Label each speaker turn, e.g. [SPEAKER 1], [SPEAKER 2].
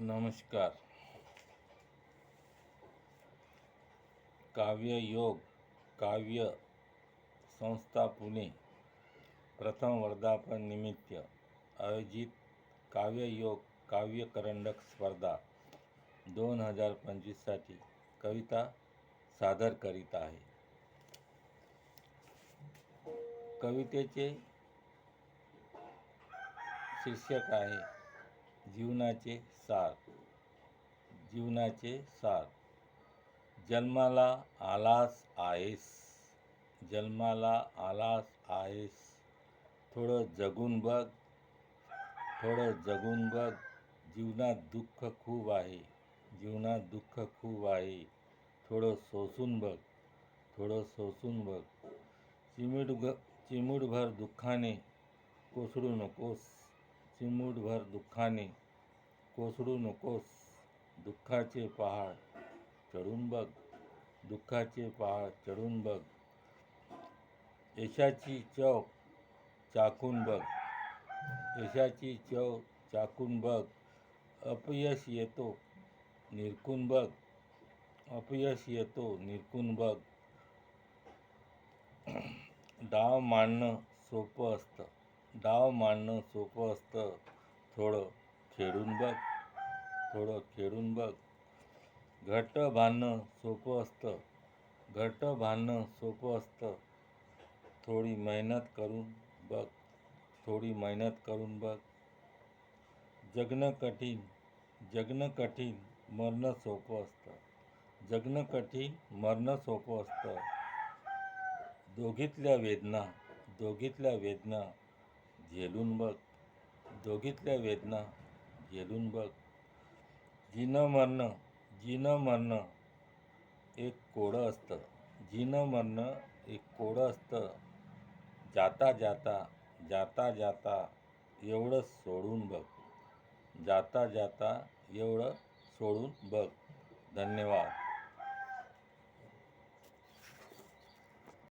[SPEAKER 1] नमस्कार. काव्ययोग काव्य संस्था पुणे प्रथम वर्धापन निमित्त आयोजित काव्ययोग काव्य करंडक स्पर्धा दोन हजार पंचवीससाठी कविता सादर करीत आहे. कवितेचे शीर्षक आहे जीवनाचे सार. जीवनाचे सार. जन्माला आलास आहेस. जन्माला आलास आहेस. थोडं जगून बघ. थोडं जगून बघ. जीवनात दुःख खूप आहे. जीवनात दुःख खूप आहे. थोडं सोसून बघ. थोडं सोसून बघ. चिमुट ग चिमूटभर दुःखाने कोसळू नकोस. चिमूटभर दुःखाने कोसळू नकोस दुःखाचे पहाड चढून बघ दुःखाचे पहाड चढून बघ. यशाची चव चाकून बघ यशाची चव चाकून बघ. अपयश येतो निरकून बघ. अपयश येतो निरकून बघ. डाव मांडणं सोपं असतं. डाव मांडणं सोपं असतं. थोडं खेळून बघ. थोडं खेळून बघ. घट्ट बांधणं सोपं असतं. घट्ट बांधणं सोपं असतं. थोडी मेहनत करून बघ. थोडी मेहनत करून बघ. जगणं कठीण. जगणं कठीण मरणं सोपं असतं. जगणं कठीण मरणं सोपं असतं. दोघीतल्या वेदना दोघीतल्या वेदना झेलून बघ. दोघीतल्या वेदना झेलून बघ. जिनं मरणं जिनं मरणं एक कोडं असतं. जिनं मरणं एक कोडं असतं. जाता जाता जाता जाता एवढं सोडून बघ. जाता जाता एवढं सोडून बघ. धन्यवाद.